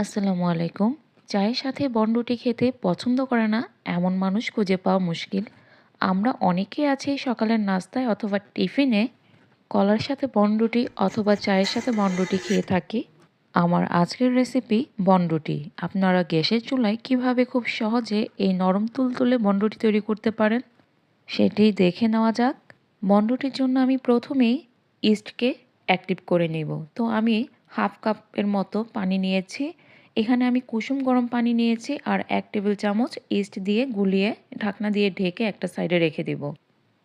আসসালামু আলাইকুম। চায়ের সাথে বনরুটি খেতে পছন্দ করে না, এমন মানুষ খুঁজে পাওয়া মুশকিল। আমরা অনেকেই আছি সকালের নাস্তায় অথবা টিফিনে কলার সাথে বনরুটি অথবা চায়ের সাথে বনরুটি খেয়ে থাকি। আমার আজকের রেসিপি বনরুটি আপনারা গ্যাসের চুলায় কীভাবে খুব সহজে এই নরম তুলতুলে বনরুটি তৈরি করতে পারেন সেটি দেখে নেওয়া যাক। বনরুটির জন্য আমি প্রথমেই ইস্টকে অ্যাক্টিভ করে নেব। তো আমি হাফ কাপের মতো পানি নিয়েছি। এখানে আমি কুসুম গরম পানি নিয়েছি আর এক টেবিল চামচ ইস্ট দিয়ে গুলিয়ে ঢাকনা দিয়ে ঢেকে একটা সাইডে রেখে দেব।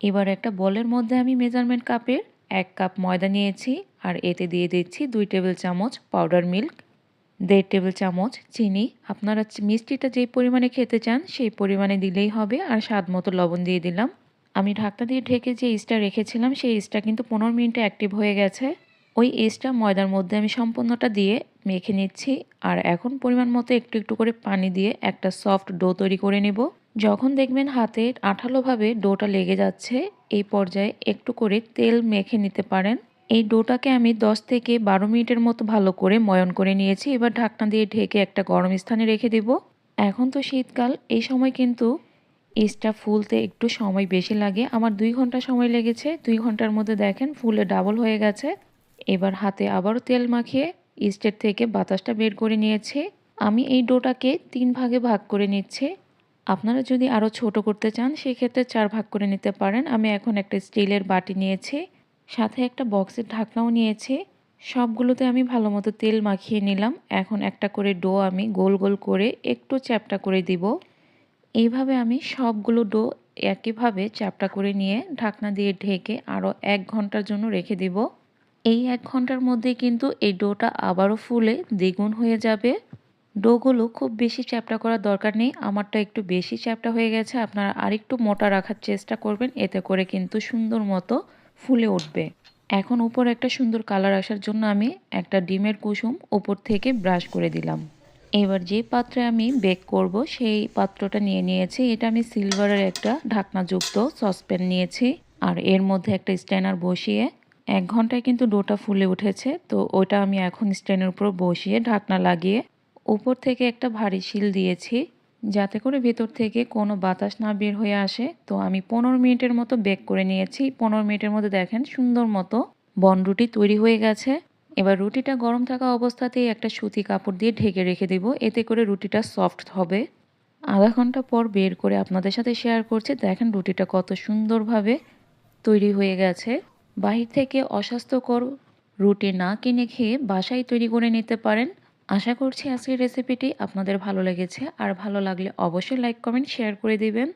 এবার একটা বলের মধ্যে আমি মেজারমেন্ট কাপের এক কাপ ময়দা নিয়েছি আর এতে দিয়ে দিচ্ছি দুই টেবিল চামচ পাউডার মিল্ক, দেড় টেবিল চামচ চিনি। আপনারা মিষ্টিটা যেই পরিমাণে খেতে চান সেই পরিমাণে দিলেই হবে আর স্বাদ মতো লবণ দিয়ে দিলাম। আমি ঢাকনা দিয়ে ঢেকে যে ইস্টটা রেখেছিলাম সেই ইস্টটা কিন্তু পনেরো মিনিটে অ্যাক্টিভ হয়ে গেছে। ওই এসটা ময়দার মধ্যে আমি সম্পূর্ণটা দিয়ে মেখে নিচ্ছি। আর এখন পরিমাণ মতো একটু একটু করে পানি দিয়ে একটা সফট ডো তৈরি করে নেব। যখন দেখবেন হাতে আঠালোভাবে ডোটা লেগে যাচ্ছে, এই পর্যায়ে একটু করে তেল মেখে নিতে পারেন। এই ডোটাকে আমি 10 থেকে বারো মিনিটের মতো ভালো করে ময়ন করে নিয়েছি। এবার ঢাকনা দিয়ে ঢেকে একটা গরম স্থানে রেখে দেব। এখন তো শীতকাল, এই সময় কিন্তু ইস্টা ফুলতে একটু সময় বেশি লাগে। আমার দুই ঘণ্টা সময় লেগেছে। দুই ঘণ্টার মধ্যে দেখেন ফুলে ডাবল হয়ে গেছে। এবার হাতে আবারও তেল মাখিয়ে ইস্টের থেকে বাতাসটা বের করে নিয়েছি। আমি এই ডোটাকে তিন ভাগে ভাগ করে নিচ্ছি। আপনারা যদি আরও ছোট করতে চান, সেক্ষেত্রে চার ভাগ করে নিতে পারেন। আমি এখন একটা স্টিলের বাটি নিয়েছি, সাথে একটা বক্সের ঢাকনাও নিয়েছি। সবগুলোতে আমি ভালো মতো তেল মাখিয়ে নিলাম। এখন একটা করে ডো আমি গোল গোল করে একটু চ্যাপটা করে দিব। এইভাবে আমি সবগুলো ডো একইভাবে চ্যাপটা করে নিয়ে ঢাকনা দিয়ে ঢেকে আরও এক ঘণ্টার জন্য রেখে দিব। এই এক ঘণ্টার মধ্যে কিন্তু এই ডোটা আবারও ফুলে দ্বিগুণ হয়ে যাবে। ডোগুলো খুব বেশি চ্যাপটা করার দরকার নেই, আমারটা একটু বেশি চ্যাপটা হয়ে গেছে, আপনারা আরেকটু মোটা রাখার চেষ্টা করবেন, এতে করে কিন্তু সুন্দর মতো ফুলে উঠবে। এখন উপর একটা সুন্দর কালার আসার জন্য আমি একটা ডিমের কুসুম উপর থেকে ব্রাশ করে দিলাম। এবার যে পাত্রে আমি বেক করব, সেই পাত্রটা নিয়ে নিয়েছি। এটা আমি সিলভারের একটা ঢাকনাযুক্ত সসপ্যান নিয়েছি, আর এর মধ্যে একটা স্ট্যানার বসিয়ে এক ঘন্টায় কিন্তু ডোটা ফুলে উঠেছে, তো ওটা আমি এখন স্ট্যান্ডের উপর বসিয়ে ঢাকনা লাগিয়ে উপর থেকে একটা ভারী শিল দিয়েছি, যাতে করে ভেতর থেকে কোনো বাতাস না বের হয়ে আসে। তো আমি পনেরো মিনিটের মতো বেক করে নিয়েছি। পনেরো মিনিটের মধ্যে দেখেন সুন্দর মতো বন রুটি তৈরি হয়ে গেছে। এবার রুটিটা গরম থাকা অবস্থাতেই একটা সুতি কাপড় দিয়ে ঢেকে রেখে দেব, এতে করে রুটিটা সফট হবে। আধা ঘণ্টা পর বের করে আপনাদের সাথে শেয়ার করছি। দেখেন রুটিটা কত সুন্দরভাবে তৈরি হয়ে গেছে। বাহির থেকে অস্বাস্থ্যকর রুটি না কিনে খেয়ে বাসায় তৈরি করে নিতে পারেন। আশা করছি আজকের রেসিপিটি আপনাদের ভালো লেগেছে। আর ভালো লাগলে অবশ্যই লাইক কমেন্ট শেয়ার করে দিবেন।